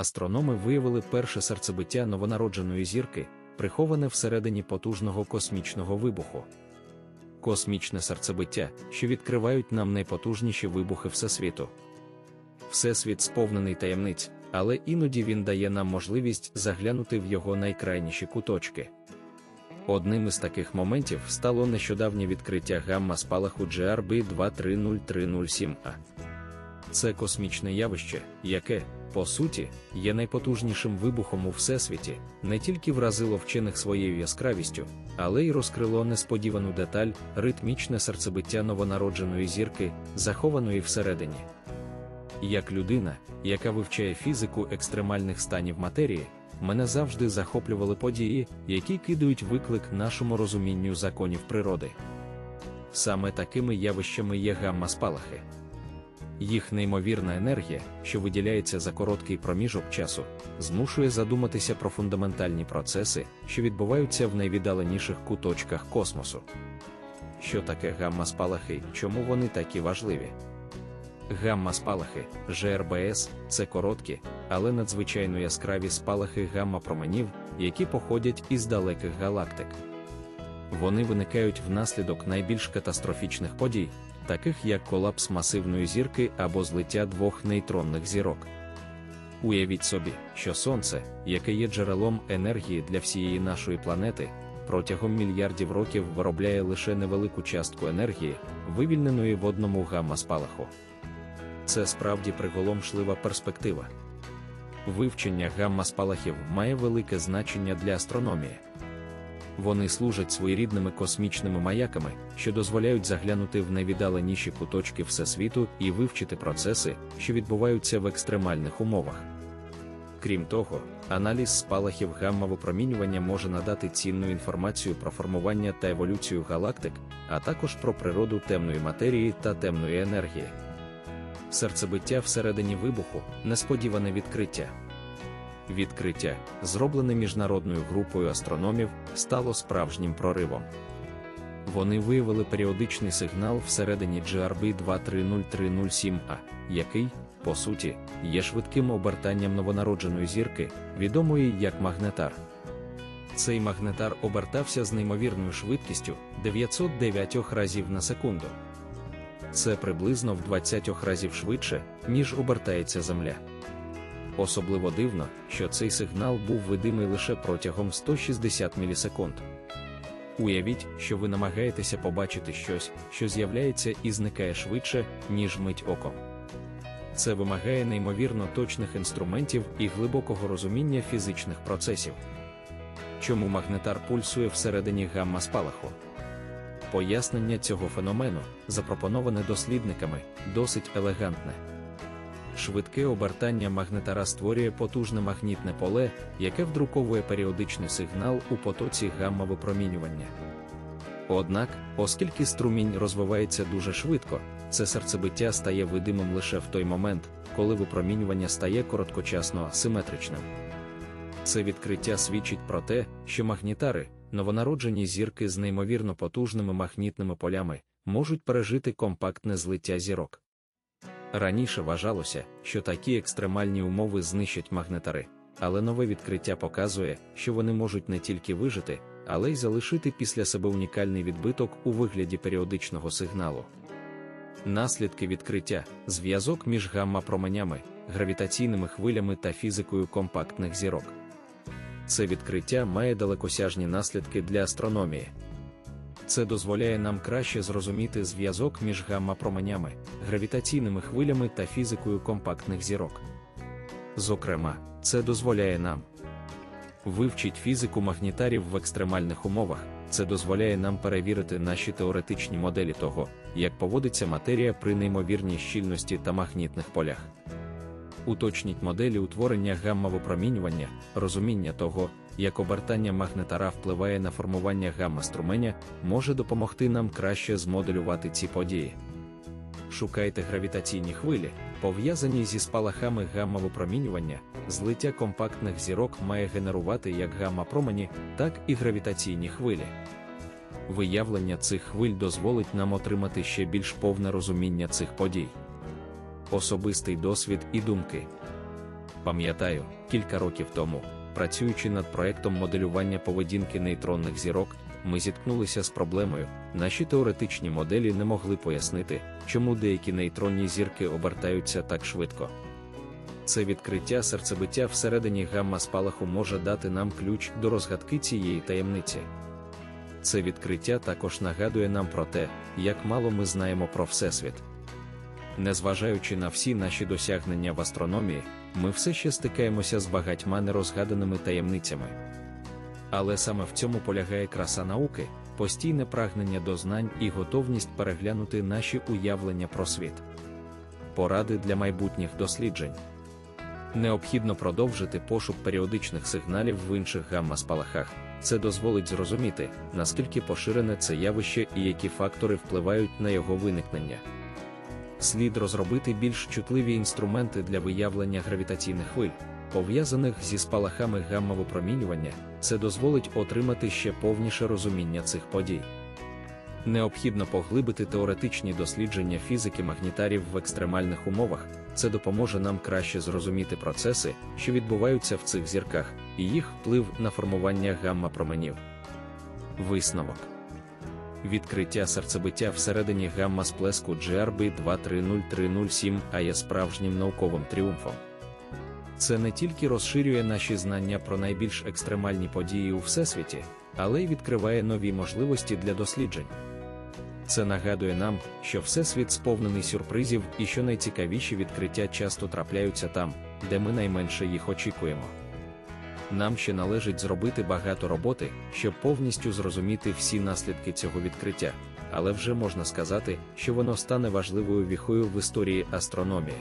астрономи виявили перше серцебиття новонародженої зірки, приховане всередині потужного космічного вибуху. Космічне серцебиття, що відкривають нам найпотужніші вибухи Всесвіту. Всесвіт сповнений таємниць, але іноді він дає нам можливість заглянути в його найкрайніші куточки. Одним із таких моментів стало нещодавнє відкриття гамма спалаху GRB 230307A. Це космічне явище, яке, по суті, є найпотужнішим вибухом у всесвіті, не тільки вразило вчених своєю яскравістю, але й розкрило несподівану деталь, ритмічне серцебиття новонародженої зірки, захованої всередині. Як людина, яка вивчає фізику екстремальних станів матерії, мене завжди захоплювали події, які кидають виклик нашому розумінню законів природи. Саме такими явищами є гамма-спалахи. Їх неймовірна енергія, що виділяється за короткий проміжок часу, змушує задуматися про фундаментальні процеси, що відбуваються в найвіддаленіших куточках космосу. Що таке гамма-спалахи, чому вони такі важливі? Гамма-спалахи, ЖРБС це короткі, але надзвичайно яскраві спалахи гамма-променів, які походять із далеких галактик. Вони виникають внаслідок найбільш катастрофічних подій, таких як колапс масивної зірки або злиття двох нейтронних зірок. Уявіть собі, що Сонце, яке є джерелом енергії для всієї нашої планети, протягом мільярдів років виробляє лише невелику частку енергії, вивільненої в одному гамма-спалаху. Це справді приголомшлива перспектива. Вивчення гамма-спалахів має велике значення для астрономії. Вони служать своєрідними космічними маяками, що дозволяють заглянути в найвіддаленіші куточки Всесвіту і вивчити процеси, що відбуваються в екстремальних умовах. Крім того, аналіз спалахів гамма-випромінювання може надати цінну інформацію про формування та еволюцію галактик, а також про природу темної матерії та темної енергії. Серцебиття всередині вибуху несподіване відкриття. Відкриття, зроблене міжнародною групою астрономів, стало справжнім проривом. Вони виявили періодичний сигнал всередині GRB 230307A, який, по суті, є швидким обертанням новонародженої зірки, відомої як магнетар. Цей магнетар обертався з неймовірною швидкістю 909 разів на секунду. Це приблизно в 20 разів швидше, ніж обертається Земля. Особливо дивно, що цей сигнал був видимий лише протягом 160 мілісекунд. Уявіть, що ви намагаєтеся побачити щось, що з'являється і зникає швидше, ніж мить оком. Це вимагає неймовірно точних інструментів і глибокого розуміння фізичних процесів. Чому магнетар пульсує всередині гамма спалаху? Пояснення цього феномену, запропоноване дослідниками, досить елегантне. Швидке обертання магнетара створює потужне магнітне поле, яке вдруковує періодичний сигнал у потоці гамма-випромінювання. Однак, оскільки струмінь розвивається дуже швидко, це серцебиття стає видимим лише в той момент, коли випромінювання стає короткочасно асиметричним. Це відкриття свідчить про те, що магнітари, новонароджені зірки з неймовірно потужними магнітними полями, можуть пережити компактне злиття зірок. Раніше вважалося, що такі екстремальні умови знищать магнетари, але нове відкриття показує, що вони можуть не тільки вижити, але й залишити після себе унікальний відбиток у вигляді періодичного сигналу. Наслідки відкриття зв'язок між гамма-променями, гравітаційними хвилями та фізикою компактних зірок. Це відкриття має далекосяжні наслідки для астрономії. Це дозволяє нам краще зрозуміти зв'язок між гамма-променями, гравітаційними хвилями та фізикою компактних зірок. Зокрема, це дозволяє нам вивчити фізику магнітарів в екстремальних умовах, це дозволяє нам перевірити наші теоретичні моделі того, як поводиться матерія при неймовірній щільності та магнітних полях. Уточніть моделі утворення гамма-випромінювання, розуміння того, як обертання магнетара впливає на формування гамма-струменя, може допомогти нам краще змоделювати ці події. Шукайте гравітаційні хвилі, пов'язані зі спалахами гамма-випромінювання, злиття компактних зірок має генерувати як гамма-промені, так і гравітаційні хвилі. Виявлення цих хвиль дозволить нам отримати ще більш повне розуміння цих подій. Особистий досвід і думки. Пам'ятаю, кілька років тому, працюючи над проектом моделювання поведінки нейтронних зірок, ми зіткнулися з проблемою, наші теоретичні моделі не могли пояснити, чому деякі нейтронні зірки обертаються так швидко. Це відкриття серцебиття всередині гамма спалаху може дати нам ключ до розгадки цієї таємниці. Це відкриття також нагадує нам про те, як мало ми знаємо про Всесвіт. Незважаючи на всі наші досягнення в астрономії, ми все ще стикаємося з багатьма нерозгаданими таємницями. Але саме в цьому полягає краса науки, постійне прагнення до знань і готовність переглянути наші уявлення про світ. Поради для майбутніх досліджень. Необхідно продовжити пошук періодичних сигналів в інших гамма-спалахах. Це дозволить зрозуміти, наскільки поширене це явище і які фактори впливають на його виникнення. Слід розробити більш чутливі інструменти для виявлення гравітаційних хвиль, пов'язаних зі спалахами гамма-випромінювання, це дозволить отримати ще повніше розуміння цих подій. Необхідно поглибити теоретичні дослідження фізики магнітарів в екстремальних умовах, це допоможе нам краще зрозуміти процеси, що відбуваються в цих зірках, і їх вплив на формування гамма-променів. Висновок Відкриття серцебиття всередині гамма сплеску GRB 230307 а є справжнім науковим тріумфом. Це не тільки розширює наші знання про найбільш екстремальні події у всесвіті, але й відкриває нові можливості для досліджень. Це нагадує нам, що всесвіт сповнений сюрпризів і що найцікавіші відкриття часто трапляються там, де ми найменше їх очікуємо. Нам ще належить зробити багато роботи, щоб повністю зрозуміти всі наслідки цього відкриття, але вже можна сказати, що воно стане важливою віхою в історії астрономії.